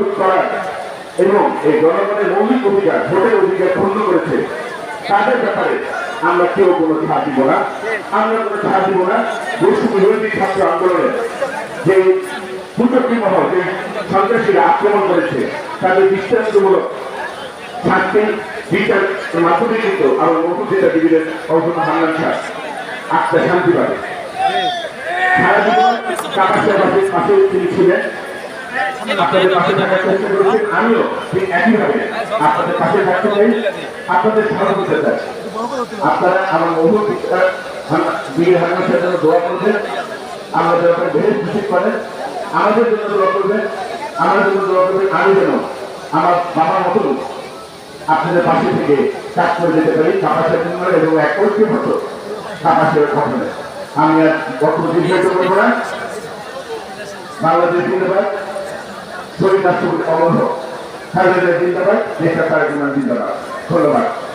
প্রতিরোধ করার এবং এই জনগণের মৌলিক অধিকার, ভোটের অধিকার ক্ষুণ্ণ করেছে, তাদের ব্যাপারে আমরা কেউ কোনো ছাড় দিব না। আমরা কোনো ছাড় দিব না। বৈশ্ব বিরোধী ছাত্র আন্দোলনের যে কুচক্রী মহল, যে সন্ত্রাসীরা আক্রমণ করেছে, তাদের দৃষ্টান্তমূলক শাস্তি, বিচার মাধ্যমে কিন্তু আমার নতুন যেটা দিবিলের অর্জুন হান্নান সাহ আত্মা শান্তি পাবে। সারা জীবন পাশে পাশে তিনি ছিলেন। আমিও ঠিক একইভাবে আপনাদের পাশে থাকতে চাই আপনাদের ভালো করতে চাই আপনারা আমার মহুল বিয়ে সাহেবের জন্য দোয়া করবেন আমাদের ব্যাপারে বেশ খুশি করেন আমাদের জন্য দোয়া করবেন আমাদের জন্য দোয়া করবেন আমি যেন আমার বাবার মতন আপনাদের পাশে থেকে কাজ করে যেতে পারি কাপাসের উন্নয়ন এবং এক ঐক্যবদ্ধ কাপাসের গঠনে আমি আর বক্তব্য দীর্ঘায়িত করব না শহীদ অবরোধ। জিয়া জিন্দাবাদ দিন তার জিন্দাবাদ ধন্যবাদ।